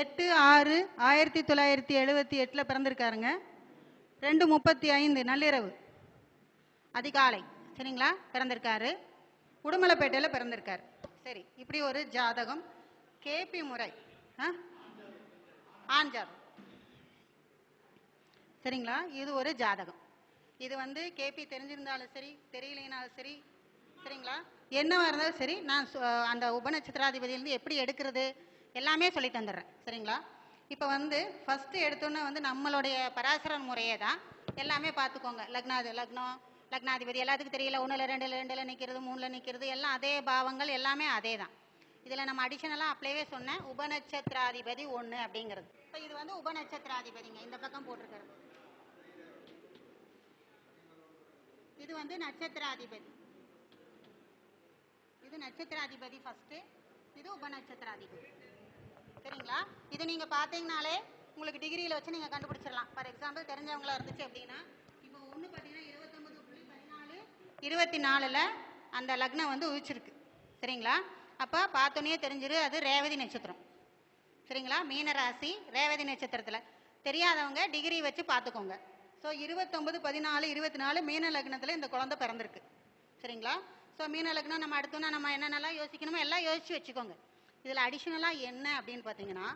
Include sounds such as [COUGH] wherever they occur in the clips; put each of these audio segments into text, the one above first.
எட்டு ஆறு ஆயிரத்தி தொள்ளாயிரத்தி எழுபத்தி எட்டில் பிறந்திருக்காருங்க. ரெண்டு முப்பத்தி ஐந்து நள்ளிரவு. அதிகாலை. சரிங்களா? பிறந்திருக்காரு. உடுமலைப்பேட்டையில் பிறந்திருக்கார். சரி இப்படி ஒரு ஜாதகம். கேபி முறை. ஆ? ஜாதகம் சரிங்களா? இது ஒரு ஜாதகம். இது வந்து கேபி தெரிஞ்சிருந்தாலும் சரி தெரியலைனாலும் சரி சரிங்களா? என்னவா இருந்தாலும் சரி நான் அந்த உபநட்சத்திராதிபதியிலேருந்து எப்படி எடுக்கிறது? எல்லாமே சொல்லி தந்துடுறேன். சரிங்களா? இப்போ வந்து ஃபஸ்ட்டு எடுத்தோன்னே வந்து நம்மளுடைய பராசரன் முறையே தான். எல்லாமே பார்த்துக்கோங்க. லக்னாதி லக்னம் லக்னாதிபதி எல்லாத்துக்கும் தெரியல. ஒன்றில் ரெண்டில் ரெண்டில் நிற்கிறது மூணில் நிற்கிறது எல்லாம் அதே பாவங்கள் எல்லாமே அதே தான். இதில் நம்ம அடிஷனலாக அப்படியே சொன்னேன். உபநட்சத்திராதிபதி ஒன்று அப்படிங்கிறது. இப்போ இது வந்து உபநட்சத்திராதிபதிங்க. இந்த பக்கம் போட்டிருக்கிறது இது வந்து நட்சத்திராதிபதி. இது நட்சத்திராதிபதி ஃபஸ்ட்டு இது உபநட்சத்திராதிபதி. சரிங்களா? இது நீங்க பாத்தீங்கனாலே உங்களுக்கு டிகிரியில வச்சு நீங்க கண்டுபிடிச்சிடலாம். ஃபார் எக்ஸாம்பிள் தெரிஞ்சவங்களா இருந்துச்சு அப்படின்னா இப்போ ஒன்று பார்த்தீங்கன்னா இருபத்தொம்பது புள்ளி பதினாலு இருபத்தி நாலில் அந்த லக்னம் வந்து உதிச்சிருக்கு. சரிங்களா? அப்போ பார்த்தோன்னே தெரிஞ்சிரு அது ரேவதி நட்சத்திரம். சரிங்களா? மீனராசி ரேவதி நட்சத்திரத்தில். தெரியாதவங்க டிகிரி வச்சு பார்த்துக்கோங்க. ஸோ இருபத்தொம்பது பதினாலு இருபத்தி நாலு மீன லக்னத்தில் இந்த குழந்தை பிறந்திருக்கு. சரிங்களா? ஸோ மீன லக்னம் நம்ம அடுத்தோன்னா நம்ம என்னென்னலாம் யோசிக்கணுமோ எல்லாம் யோசிச்சு வச்சுக்கோங்க. இதில் அடிஷ்னலாக என்ன அப்படின்னு பார்த்தீங்கன்னா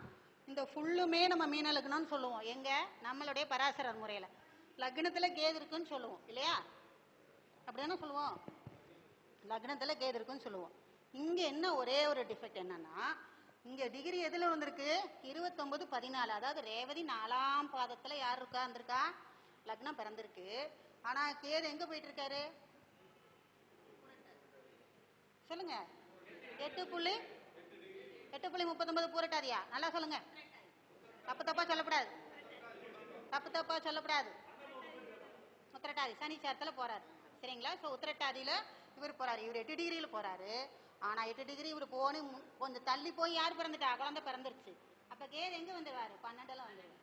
இந்த ஃபுல்லுமே நம்ம மீன் லக்னம்னு சொல்லுவோம். எங்கே? நம்மளுடைய பராசரர் முறையில். லக்னத்தில் கேது இருக்குன்னு சொல்லுவோம் இல்லையா? அப்படி தானே சொல்லுவோம்? லக்னத்தில் கேது இருக்குன்னு சொல்லுவோம். இங்கே என்ன ஒரே ஒரு டிஃபெக்ட் என்னன்னா இங்கே டிகிரி எதில் வந்திருக்கு? இருபத்தொம்பது பதினாலு. அதாவது ரேவதி நாலாம் பாதத்தில் யார் இருக்கா? இருந்திருக்கா லக்னம் பிறந்திருக்கு. ஆனால் கேது எங்கே போயிட்டு இருக்காரு சொல்லுங்க. எட்டு புள்ளி எட்டு புள்ளி முப்பத்தொன்பது பூரட்டாரியா நல்லா சொல்லுங்க. தப்பு தப்பா சொல்லக்கூடாது தப்பு தப்பா சொல்லக்கூடாது உத்திரட்டாதி சனி சேர்த்துல போறாரு. சரிங்களா? ஸோ உத்திரட்டாதியில இவர் போறாரு. இவர் எட்டு டிகிரியில போறாரு. ஆனா எட்டு டிகிரி இவர் போன கொஞ்சம் தள்ளி போய் யார் பிறந்துட்டா? குழந்தை பிறந்துருச்சு. அப்ப கேது எங்க வந்துடுவார் பன்னெண்டுல வந்துடுவாரு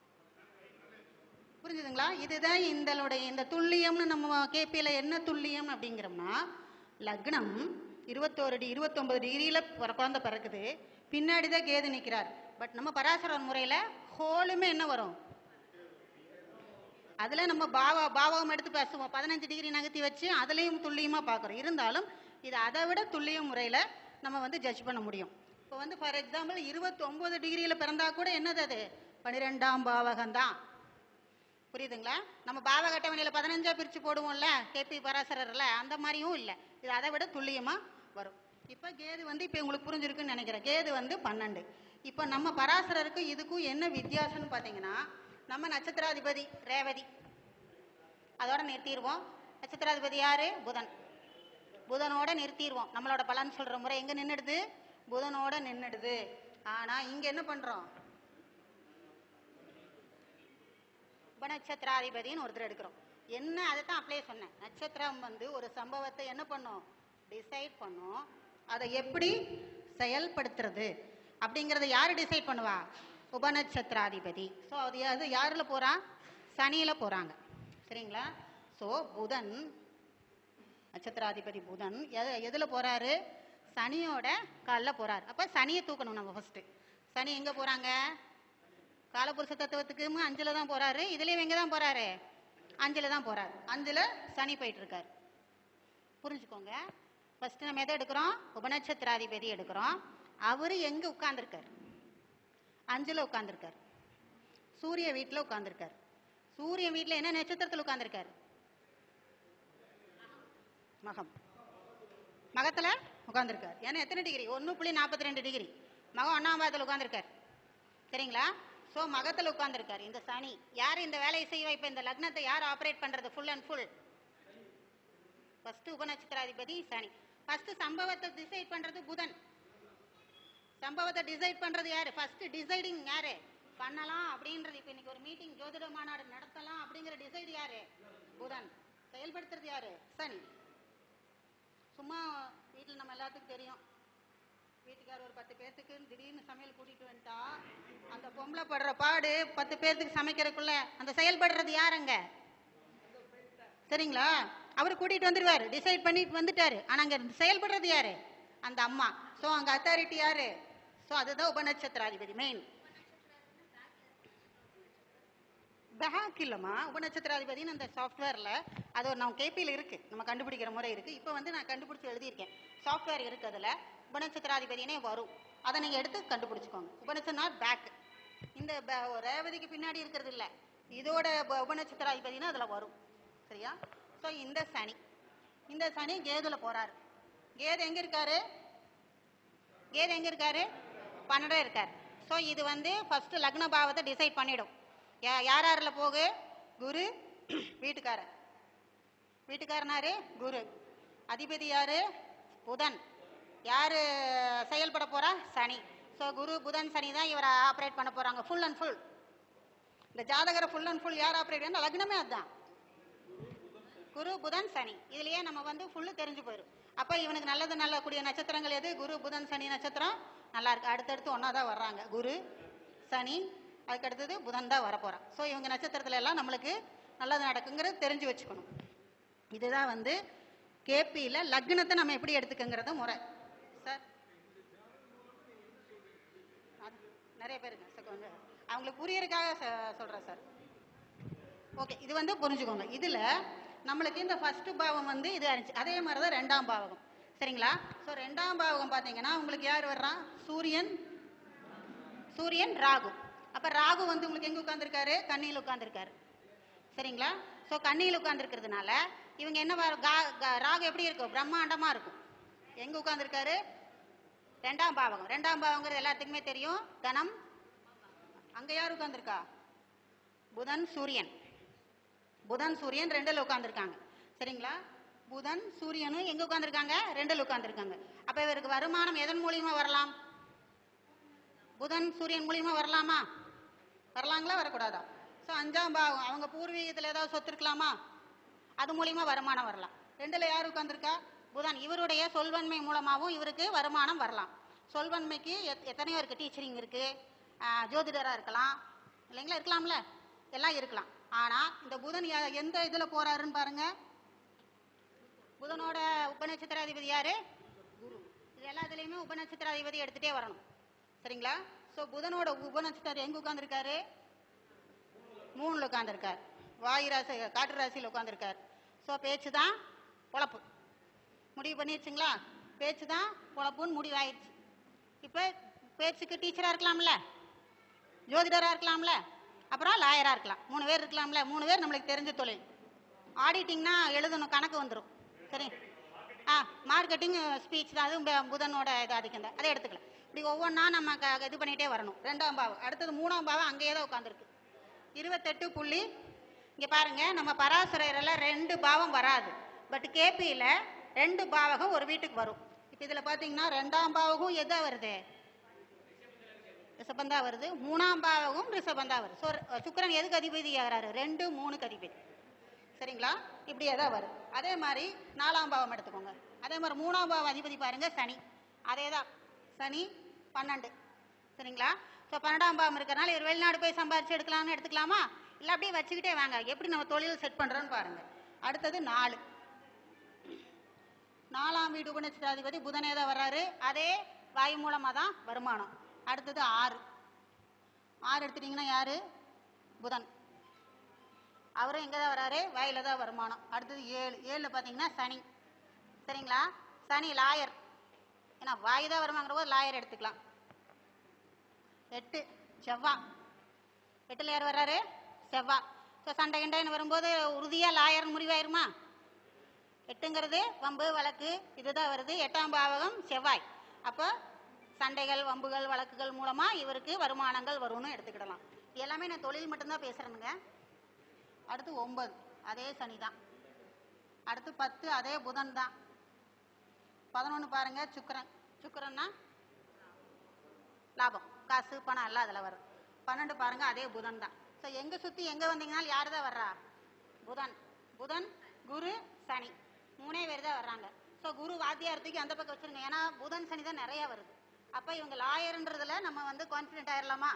புரிஞ்சுதுங்களா? இதுதான் இந்தளுடைய இந்த துல்லியம்னு நம்ம கேபியில் என்ன துல்லியம் அப்படிங்கிறோம்னா லக்னம் இருபத்தோரு டி இருபத்தொம்பது டிகிரியில் குழந்தை பிறக்குது. பின்னாடி தான் கேது நிற்கிறார் பட் நம்ம பராசரன் முறையில் ஹோலுமே என்ன வரும். அதில் நம்ம பாவ பாவகம் எடுத்து பேசுவோம். பதினஞ்சு டிகிரி நகர்த்தி வச்சு அதுலேயும் துல்லியமாக பார்க்குறோம். இருந்தாலும் இது அதை விட துல்லிய முறையில் நம்ம வந்து ஜட்ஜ் பண்ண முடியும். இப்போ வந்து ஃபார் எக்ஸாம்பிள் இருபத்தொம்போது டிகிரியில் பிறந்தா கூட என்னது அது? பன்னிரெண்டாம் பாவகம் தான் புரியுதுங்களா? நம்ம பாவ அட்டவணையில் பதினஞ்சா பிரித்து போடுவோம்ல கேபி பராசரரில் அந்த மாதிரியும் இல்லை. இது அதை விட துல்லியமாக வரும். இப்போ கேது வந்து இப்போ உங்களுக்கு புரிஞ்சிருக்குன்னு நினைக்கிறேன். கேது வந்து பன்னெண்டு. இப்போ நம்ம பராசரருக்கு இதுக்கும் என்ன வித்தியாசம்னு பார்த்தீங்கன்னா நம்ம நட்சத்திராதிபதி ரேவதி. அதோட நிறுத்திடுவோம் நட்சத்திராதிபதி யாரு? புதன். புதனோட நிறுத்திடுவோம் நம்மளோட பலன் சொல்ற முறை எங்க நின்றுடுது புதனோட நின்றுடுது ஆனா இங்க என்ன பண்றோம்? உபநட்சத்திராதிபதின்னு ஒருத்தர் எடுக்கிறோம். என்ன? அதை தான் அப்ளை சொன்னேன். நட்சத்திரம் வந்து ஒரு சம்பவத்தை என்ன பண்ணும்? டிசைட் பண்ணும். அதை எப்படி செயல்படுத்துறது அப்படிங்கிறத யார் டிசைட் பண்ணுவா? உபநட்சத்திராதிபதி. ஸோ அது அது யாரில் போகிறா சனியில் போகிறாங்க சரிங்களா? ஸோ புதன் நட்சத்திராதிபதி புதன் எது எதில் போகிறாரு சனியோட காலில் போகிறார் அப்போ சனியை தூக்கணும் நம்ம ஃபஸ்ட்டு சனி எங்கே போகிறாங்க காலபுருஷ தத்துவத்துக்கு அஞ்சில் தான் போகிறாரு இதுலேயும் எங்கே தான் போகிறாரு அஞ்சில் தான் போகிறார் அஞ்சில் சனி போயிட்டுருக்கார் புரிஞ்சுக்கோங்க. ஃபர்ஸ்ட் நம்ம எதை எடுக்கிறோம்? உபநட்சத்திராதிபதி எடுக்கிறோம். அவர் எங்கே உட்காந்துருக்கார் அஞ்சில் உட்காந்துருக்கார் சூரிய வீட்டில் உட்காந்துருக்கார் சூரிய வீட்டில் என்ன நட்சத்திரத்தில் உட்காந்துருக்கார் மகம். மகத்தில் உட்காந்துருக்கார் ஏன்னா எத்தனை டிகிரி ஒன்று புள்ளி நாற்பத்தி ரெண்டு டிகிரி மகம் ஒன்றாம் பாதத்தில் உட்காந்துருக்கார் சரிங்களா? ஸோ மகத்தில் உட்காந்துருக்கார் இந்த சனி. யார் இந்த வேலையை செய்வா? இப்போ இந்த லக்னத்தை யார் ஆப்ரேட் பண்ணுறது ஃபுல் அண்ட் ஃபுல் ஃபஸ்ட்டு உபநட்சத்திராதிபதி சனி. ஃபர்ஸ்ட் சம்பவத்தை டிசைட் பண்றது புதன். சம்பவத்தை டிசைட் பண்றது யாரு? ஃபர்ஸ்ட் டிசைடிங் யாரு? பண்ணலாம் அப்படின்றது இப்போ இன்னைக்கு ஒரு மீட்டிங் ஜோதிட மாநாடு நடத்தலாம் அப்படிங்கிற டிசைட் யாரு? புதன். செயல்படுத்துறது யாரு? சனி. சும்மா வீட்டில் நம்ம எல்லாத்துக்கும் தெரியும். வீட்டுக்கார் ஒரு பத்து பேர்த்துக்கு திடீர்னு சமையல் கூட்டிட்டு வந்துட்டா அந்த பொம்பளை படுற பாடு பத்து பேர்த்துக்கு சமைக்கிறதுக்குள்ள அந்த செயல்படுறது யாருங்க? சரிங்களா அவர் கூட்டிட்டு வந்துடுவார் டிசைட் பண்ணி வந்துட்டாரு. ஆனால் அங்கே செயல்படுறது யாரு? அந்த அம்மா. ஸோ அங்கே அத்தாரிட்டி யாரு? ஸோ அதுதான் உபநட்சத்திராதிபதி மெயின் பேக் இல்லைம்மா. உபநட்சத்திராதிபதினு அந்த சாஃப்ட்வேரில் அது ஒரு நம்ம கேபியில் இருக்குது நம்ம கண்டுபிடிக்கிற முறை இருக்குது இப்போ வந்து நான் கண்டுபிடிச்சி எழுதியிருக்கேன். சாஃப்ட்வேர் இருக்குது அதில். உபநட்சத்திராதிபதினே வரும். அதை நீங்கள் எடுத்து கண்டுபிடிச்சிக்கோங்க. உபநட்சத்திரா பேக் இந்த ரேவதிக்கு பின்னாடி இருக்கிறது இல்லை. இதோட உபநட்சத்திராதிபதினா அதில் வரும். சரியா? ஸோ இந்த சனி. இந்த சனி கேதுல போறாரு. கேது எங்க இருக்காரு? கேது எங்க இருக்காரு? பன்னெண்டு இருக்காரு. ஸோ இது வந்து ஃபர்ஸ்ட் லக்ன பாவத்தை டிசைட் பண்ணிடும். யா- யார் யாரில் போகு? குரு [CLEARS THROAT] வீட்டுக்காரர். வீட்டுக்காரனாரு குரு. அதிபதி யாரு? புதன். யார் செயல்பட போறா? சனி. ஸோ குரு புதன் சனி தான் இவரை ஆப்ரேட் பண்ண போறாங்க. ஃபுல் அண்ட் ஃபுல் இந்த ஜாதகரை ஃபுல் அண்ட் ஃபுல் யார் ஆப்ரேட் பண்ணால் லக்னமே அதுதான். குரு புதன் சனி. இதுலயே நம்ம வந்து ஃபுல்லு தெரிஞ்சு போயிடும் அப்போ இவனுக்கு நல்லது நல்லக்கூடிய நட்சத்திரங்கள் எது? குரு புதன் சனி நட்சத்திரம் நல்லா இருக்கு. அடுத்தடுத்து ஒன்றா தான் வர்றாங்க. குரு சனி அதுக்கு அடுத்தது புதன் தான் வரப்போகிறான் ஸோ இவங்க நட்சத்திரத்துல எல்லாம் நம்மளுக்கு நல்லது நடக்குங்கிறது தெரிஞ்சு வச்சுக்கணும். இதுதான் வந்து கேபியில் லக்னத்தை நம்ம எப்படி எடுத்துக்கங்கிறத முறை. சார்? அது நிறைய பேருங்க அவங்களுக்கு புரியறதுக்காக ச- சொல்றேன் சார். ஓகே இது வந்து புரிஞ்சுக்கோங்க. இதுல நம்மளுக்கு இந்த ஃபர்ஸ்ட் பாவம் வந்து இது இருந்துச்சு அதே மாதிரி தான் ரெண்டாம் பாவகம். சரிங்களா? ஸோ ரெண்டாம் பாவகம் பார்த்தீங்கன்னா உங்களுக்கு யார் வர்றான் சூரியன் சூரியன் ராகு. அப்போ ராகு வந்து உங்களுக்கு எங்கே உட்காந்துருக்காரு கண்ணியில் உட்காந்துருக்காரு சரிங்களா? ஸோ கண்ணியில் உட்காந்துருக்கிறதுனால இவங்க என்ன கா- ராகு எப்படி இருக்கும்? பிரம்மாண்டமாக இருக்கும். எங்கே உட்காந்துருக்காரு ரெண்டாம் பாவகம். ரெண்டாம் பாவங்கிறது எல்லாத்துக்குமே தெரியும். தனம் அங்கே யார் உட்காந்துருக்கா புதன் சூரியன். புதன் சூரியன் ரெண்டில் உட்காந்துருக்காங்க சரிங்களா? புதன் சூரியனும் எங்க உட்காந்துருக்காங்க ரெண்டில் உட்காந்துருக்காங்க அப்ப இவருக்கு வருமானம் எதன் மூலியமா வரலாம்? புதன் சூரியன் மூலியமா வரலாமா? வரலாங்களா? வரக்கூடாதா? ஸோ அஞ்சாம் பாவம். அவங்க பூர்வீகத்தில் ஏதாவது சொத்து இருக்கலாமா? அது மூலியமா வருமானம் வரலாம். ரெண்டுல யார் உட்காந்துருக்கா புதன். இவருடைய சொல்வன்மை மூலமாகவும் இவருக்கு வருமானம் வரலாம். சொல்வன்மைக்கு எத்- எத்தனையோ இருக்குது டீச்சரிங் இருக்குது ஜோதிடராக இருக்கலாம். இல்லைங்களா? இருக்கலாம்ல? எல்லாம் இருக்கலாம். ஆனா இந்த புதன் எந்த இதுல போறாருன்னு பாருங்க. புதனோட உபநட்சத்திராதிபதி யாரு? குரு. இது எல்லாத்துலயுமே உபநட்சத்திராதிபதி எடுத்துட்டே வரணும். சரிங்களா? சோ புதனோட உபநட்சத்திரம் எங்க உட்காந்துருக்காரு மூணுல உட்காந்துருக்கார் வாயு ராசி காற்று ராசியில் உட்காந்துருக்கார் ஸோ பேச்சு தான் பொழப்பு. முடிவு பண்ணிடுச்சுங்களா? பேச்சு தான் பொழப்புன்னு முடிவாயிடுச்சு. இப்போ பேச்சுக்கு டீச்சராக இருக்கலாம்ல? ஜோதிடராக இருக்கலாம்ல? அப்புறம் லாயராக இருக்கலாம். மூணு பேர் இருக்கலாம்ல. மூணு பேர் நம்மளுக்கு தெரிஞ்ச தொழில். ஆடிட்டிங்னா எழுதணும் கணக்கு வந்துடும் சரி? ஆ மார்க்கெட்டிங் ஸ்பீச் தான். அதுவும் புதனோட இது ஆதிக்கம் அதை எடுத்துக்கலாம். இப்படி ஒவ்வொன்றா நம்ம க இது பண்ணிகிட்டே வரணும். ரெண்டாம் பாவம். அடுத்தது மூணாம் பாவம் அங்கேயே தான் உட்காந்துருக்கு இருபத்தெட்டு புள்ளி இங்கே பாருங்கள் நம்ம பராசுரையில் ரெண்டு பாவம் வராது. பட் கேபியில் ரெண்டு பாவகம் ஒரு வீட்டுக்கு வரும். இப்போ இதில் பார்த்தீங்கன்னா ரெண்டாம் பாவகம் எதாக வருது? ரிஷபந்தா வருது. மூணாம் பாவகம் ரிஷபந்தா வருது. ஸோ சுக்கிரன் எதுக்கு அதிபதி ஆகிறாரு? ரெண்டு மூணுக்கு அதிபதி சரிங்களா? இப்படியே தான் வரும். அதே மாதிரி நாலாம் பாவம் எடுத்துக்கோங்க. அதே மாதிரி மூணாம் பாவம் அதிபதி பாருங்கள் சனி. அதே தான். சனி பன்னெண்டு. சரிங்களா? ஸோ பன்னெண்டாம் பாவம் இருக்கிறனால இவர் வெளிநாடு போய் சம்பாரித்து எடுக்கலாம்னு எடுத்துக்கலாமா? இல்லை அப்படியே வச்சுக்கிட்டே வாங்க. எப்படி நம்ம தொழில் செட் பண்ணுறோன்னு பாருங்கள் அடுத்தது நாலு. நாலாம் வீடு உபநட்சத்திராதிபதி புதனே தான் வர்றாரு. அதே வாயு மூலமாக தான் வருமானம். அடுத்தது ஆறு. ஆறு எடுத்துட்டீங்கன்னா யாரு? புதன். அவரும் எங்கே தான் வராரு? வயலில் தான் வருமானம். அடுத்தது ஏழு. ஏழில் பார்த்தீங்கன்னா சனி. சரிங்களா? சனி லாயர். ஏன்னா வாய் தான் வருமாங்கிற போது லாயர் எடுத்துக்கலாம். எட்டு செவ்வா. எட்டில் யார் வர்றாரு? செவ்வா. ஸோ சண்டை கிண்டைன்னு வரும்போது உறுதியாக லாயர் முடிவாயிருமா? எட்டுங்கிறது வம்பு வழக்கு இதுதான் வருது. எட்டாம் பாவகம் செவ்வாய். அப்போ சண்டைகள் வம்புகள் வழக்குகள் மூலமாக இவருக்கு வருமானங்கள் வரும்னு எடுத்துக்கிடலாம். எல்லாமே நான் தொழில் மட்டும்தான் பேசுகிறேனுங்க அடுத்து ஒன்பது. அதே சனி தான் அடுத்து பத்து அதே புதன் தான் பதினொன்று பாருங்க சுக்கரன். சுக்கரன்னா லாபம். காசு பணம் எல்லாம் அதில் வரும். பன்னெண்டு பாருங்க அதே புதன் தான் ஸோ எங்கே சுற்றி எங்கே வந்தீங்கனாலும் யார் தான் வர்றா? புதன். புதன் குரு சனி. மூணே பேர் தான் வர்றாங்க. ஸோ குரு வாத்தியாரத்துக்கு அந்த பக்கம் வச்சுருங்க. ஏன்னா புதன் சனி தான் நிறையா வருது. அப்போ இவங்க லாயர்ன்றதுல நம்ம வந்து கான்ஃபிடென்ட் ஆயிரலாமா?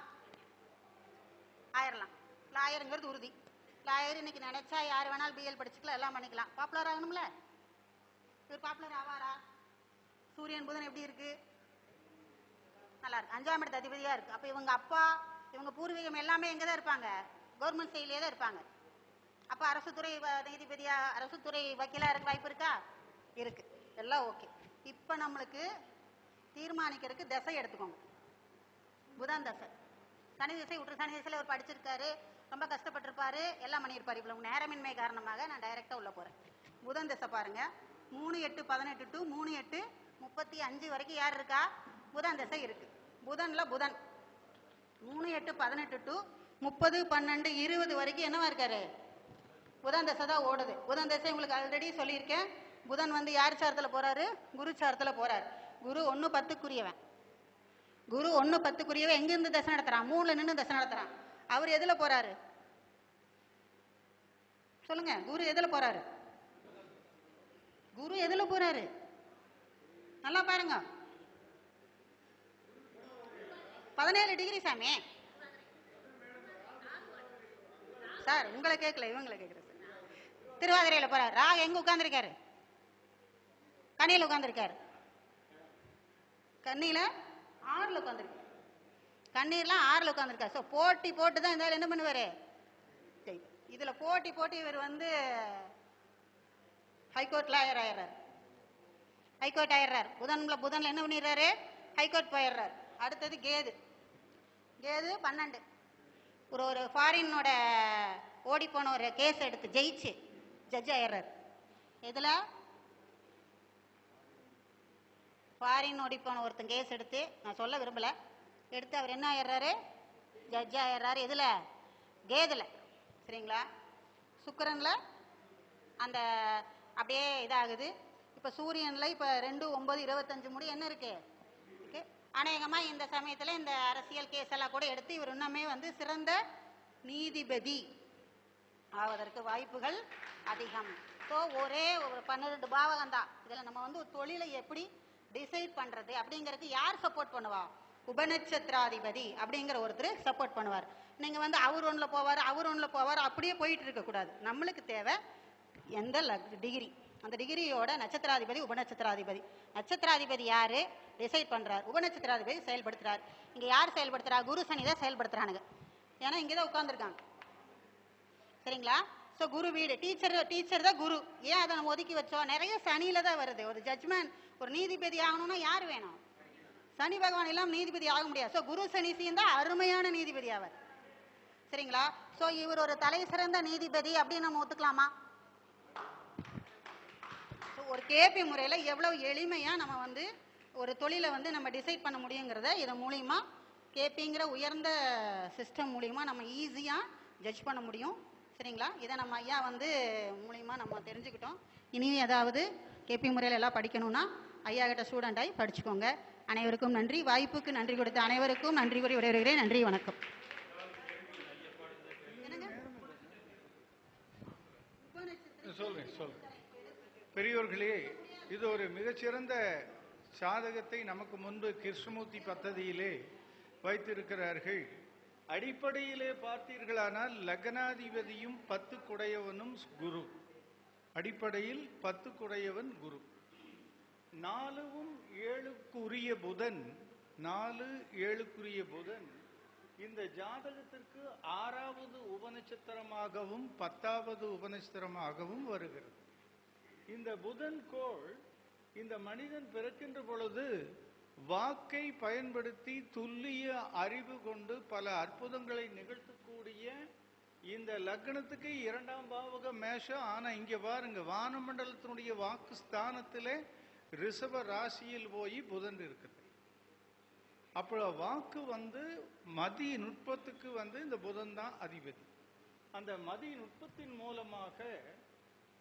ஆயிரலாம். லாயருங்கிறது உறுதி. லாயர் இன்னைக்கு நினைச்சா யார் வேணாலும் பிஎல் படிச்சுக்கலாம் எல்லாம் பண்ணிக்கலாம். பாப்புலர் ஆகணும்ல? இவர் பாப்புலர் ஆவாரா? சூரியன் புதன் எப்படி இருக்கு? நல்லா இருக்கு. அஞ்சாம் இடத்து அதிபதியா இருக்கு. அப்ப இவங்க அப்பா இவங்க பூர்வீகம் எல்லாமே எங்க தான் இருப்பாங்க? கவர்மெண்ட் செயலியே தான் இருப்பாங்க. அப்போ அரசு துறை வ- நீதிபதியா அரசு துறை வக்கீலா இருக்க வாய்ப்பு இருக்கா? இருக்கு. எல்லாம் ஓகே இப்போ நம்மளுக்கு தீர்மானிக்கிறதுக்கு திசை எடுத்துக்கோங்க. புதன் தசை. சனி திசை விட்டு சனி திசையில் அவர் படிச்சிருக்காரு. ரொம்ப கஷ்டப்பட்டிருப்பாரு. எல்லாம் பண்ணியிருப்பார். இவ்வளவு நேரமின்மை காரணமாக நான் டைரெக்டாக உள்ள போகிறேன் புதன் திசை பாருங்க. மூணு எட்டு பதினெட்டு டு மூணு எட்டு முப்பத்தி அஞ்சு வரைக்கும் யார் இருக்கா? புதன் திசை இருக்கு. புதன்ல புதன். மூணு எட்டு பதினெட்டு டு முப்பது பன்னெண்டு இருபது வரைக்கும் என்னவா இருக்காரு? புதன் தசை தான் ஓடுது. புதன் தசை உங்களுக்கு ஆல்ரெடி சொல்லியிருக்கேன். புதன் வந்து யார் சாரத்தில் போறாரு? குரு சாரத்தில் போறாரு. குரு ஒன்று பத்துக்குரியவன். குரு ஒன்று பத்துக்குரியவன் எங்கேருந்து தசை நடத்துறான்? மூணுல நின்று தசை நடத்துகிறான் அவர் எதில் போகிறாரு சொல்லுங்க குரு எதில் போகிறாரு குரு எதில் போகிறாரு நல்லா பாருங்க. பதினேழு டிகிரி சாமி. சார் உங்களை கேட்கல இவங்களை கேட்குறேன் சார். திருவாதிரையில் போகிறார் ராக எங்கே உட்காந்துருக்காரு கனியில் உட்காந்துருக்காரு கண்ணியில் ஆறில் உட்காந்துருக்கு கண்ணீர்லாம் ஆறில் உட்காந்துருக்காரு ஸோ போட்டி போட்டு தான் இருந்தாலும் என்ன பண்ணுவார்? இதில் போட்டி போட்டி இவர் வந்து ஹைகோர்ட்டில் ஆயர் ஆயிடுறார். ஹைகோர்ட் ஆயிடுறார். புதன்ல புதனில் என்ன பண்ணிடுறாரு? ஹைகோர்ட் போயிடுறாரு. அடுத்தது கேது. கேது பன்னெண்டு. ஒரு ஒரு ஃபாரினோட ஓடி போன ஒரு கேஸ் எடுத்து ஜெயிச்சு ஜட்ஜ் ஆயிடுறாரு. இதில் ஃபாரின் ஓடி போன ஒருத்தன் கேஸ் எடுத்து நான் சொல்ல விரும்பல. எடுத்து அவர் என்ன ஆயிடுறாரு? ஜட்ஜ் ஆயிடுறாரு. எதில்? கேதில். சரிங்களா? சுக்கரனில் அந்த அப்படியே இதாகுது. இப்போ சூரியனில் இப்போ ரெண்டு ஒம்பது இருபத்தஞ்சு முடி என்ன இருக்கு? இருக்கு. அநேகமாக இந்த சமயத்தில் இந்த அரசியல் கேஸ் எல்லாம் கூட எடுத்து இவர் இன்னுமே வந்து சிறந்த நீதிபதி ஆவதற்கு வாய்ப்புகள் அதிகம். ஸோ ஒரே ஒரு பன்னிரெண்டு பாவகம் தான் இதில் நம்ம வந்து தொழிலை எப்படி டிசைட் பண்ணுறது அப்படிங்கிறதுக்கு யார் சப்போர்ட் பண்ணுவா? உபநட்சத்திராதிபதி அப்படிங்கிற ஒருத்தர் சப்போர்ட் பண்ணுவார். நீங்கள் வந்து அவர் ஒன்றில் போவார் அவர் ஒன்றில் போவார் அப்படியே போயிட்டு இருக்கக்கூடாது நம்மளுக்கு தேவை எந்த டிகிரி அந்த டிகிரியோட நட்சத்திராதிபதி உபநட்சத்திராதிபதி. நட்சத்திராதிபதி யாரு? டிசைட் பண்றார். உபநட்சத்திராதிபதி செயல்படுத்துறார். இங்க யார் செயல்படுத்துறா? குரு சனி தான் செயல்படுத்துறானுங்க. ஏன்னா இங்கே தான் உட்காந்துருக்காங்க சரிங்களா? ஸோ குரு வீடு. டீச்சர் டீச்சர் தான் குரு. ஏன் அதை நம்ம ஒதுக்கி வச்சோம்? நிறைய சனியில தான் வருது. ஒரு ஜட்மெண்ட் ஒரு நீதிபதி ஆகணும்னா யார் வேணும்? சனி பகவான் எல்லாம் நீதிபதி ஆக முடியாது. ஸோ குரு சனி சீந்தா அருமையான நீதிபதி ஆவார் சரிங்களா? ஸோ இவர் ஒரு தலை சிறந்த நீதிபதி அப்படின்னு நம்ம ஒத்துக்கலாமா? ஸோ ஒரு கேபி முறையில் எவ்வளவு எளிமையாக நம்ம வந்து ஒரு தொழிலை வந்து நம்ம டிசைட் பண்ண முடியுங்கிறத இதன் மூலிமா கேபிங்கிற உயர்ந்த சிஸ்டம் மூலிமா நம்ம ஈஸியாக ஜட்ஜ் பண்ண முடியும். சரிங்களா இதை நம்ம ஐயா வந்து மூலிமா நம்ம தெரிஞ்சுக்கிட்டோம். இனியும் ஏதாவது கேபி முறையில் எல்லாம் படிக்கணும்னா ஐயா கிட்ட ஸ்டூடெண்ட் ஆகி படிச்சுக்கோங்க. அனைவருக்கும் நன்றி. வாய்ப்புக்கு நன்றி கொடுத்த அனைவருக்கும் நன்றி கூறி விடைபெறுகிறேன். நன்றி வணக்கம். என்னங்க? சொல்றேன் சொல்றேன். பெரியோர்களே இது ஒரு மிகச்சிறந்த சாதகத்தை நமக்கு முன்பு கிருஷ்ணமூர்த்தி பத்ததியிலே வைத்திருக்கிறார்கள். அடிப்படையிலே பார்த்தீர்களானால் லக்னாதிபதியும் பத்து குடையவனும் குரு. அடிப்படையில் பத்து குடையவன் குரு. நாலுவும் ஏழுக்குரிய புதன். நாலு ஏழுக்குரிய புதன். இந்த ஜாதகத்திற்கு ஆறாவது உபநட்சத்திரமாகவும் பத்தாவது உபநட்சத்திரமாகவும் வருகிறது. இந்த புதன் கோள் இந்த மனிதன் பிறக்கின்ற பொழுது வாக்கை பயன்படுத்தி துல்லிய அறிவு கொண்டு பல அற்புதங்களை நிகழ்த்தக்கூடிய இந்த லக்னத்துக்கு இரண்டாம் பாவக மேஷம். ஆனா இங்க பாருங்க வானமண்டலத்தினுடைய வாக்கு ஸ்தானத்திலே ரிஷப ராசியில் போய் புதன் இருக்குது. அப்போ வாக்கு வந்து மதி நுட்பத்துக்கு வந்து இந்த புதன் தான் அதிபதி. அந்த மதி நுட்பத்தின் மூலமாக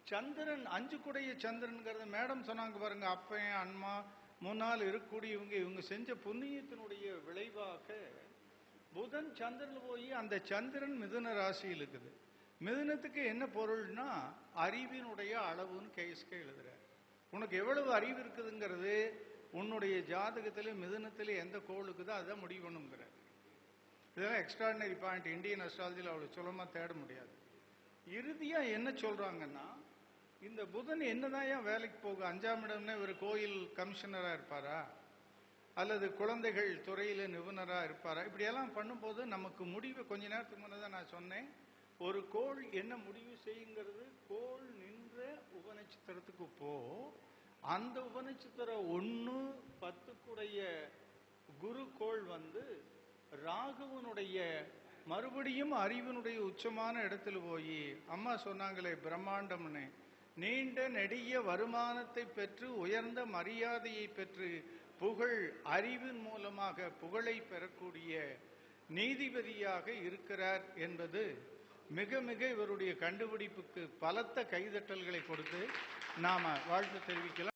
சந்திரன் அஞ்சு குடைய சந்திரன்கிறது மேடம் சொன்னாங்க பாருங்க அப்பன் அம்மா முன்னால் இருக்கக்கூடியவங்க இவங்க செஞ்ச புண்ணியத்தினுடைய விளைவாக புதன் சந்திரன் போய் அந்த சந்திரன் மிதுன ராசியில் இருக்குது. மிதுனத்துக்கு என்ன பொருள்னா அறிவினுடைய அளவுன்னு கேஸ்கே எழுதுறார். உனக்கு எவ்வளவு அறிவு இருக்குதுங்கிறது உன்னுடைய ஜாதகத்தில் மிதுனத்திலே எந்த கோளுக்குதோ அதை முடிவு பண்ணுங்கிறார் இதெல்லாம் எக்ஸ்ட்ராடினரி பாயிண்ட் இந்தியன் அஸ்ட்ராலஜியில் அவ்வளோ சுலமாக தேட முடியாது. இறுதியாக என்ன சொல்கிறாங்கன்னா இந்த புதன் என்னதான் ஏன் வேலைக்கு போகும் அஞ்சாம் இடம்னா இவர் கோயில் கமிஷனரா இருப்பாரா? அல்லது குழந்தைகள் துறையில நிபுணராக இருப்பாரா? இப்படியெல்லாம் பண்ணும்போது நமக்கு முடிவு கொஞ்ச நேரத்துக்கு முன்னே தான் நான் சொன்னேன். ஒரு கோள் என்ன முடிவு செய்யுங்கிறது கோள் நின்ற உபநட்சத்திரத்துக்கு போ. அந்த உபநட்சத்திரம் ஒன்று பத்துக்குடைய குரு கோள் வந்து ராகுவனுடைய மறுபடியும் அறிவினுடைய உச்சமான இடத்துல போய் அம்மா சொன்னாங்களே பிரம்மாண்டம்னு. நீண்ட நெடிய வருமானத்தை பெற்று உயர்ந்த மரியாதையை பெற்று புகழ் அறிவின் மூலமாக புகழை பெறக்கூடிய நீதிபதியாக இருக்கிறார் என்பது மிக மிக இவருடைய கண்டுபிடிப்புக்கு பலத்த கைதட்டல்களை கொடுத்து நாம வாழ்த்து தெரிவிக்கலாம்.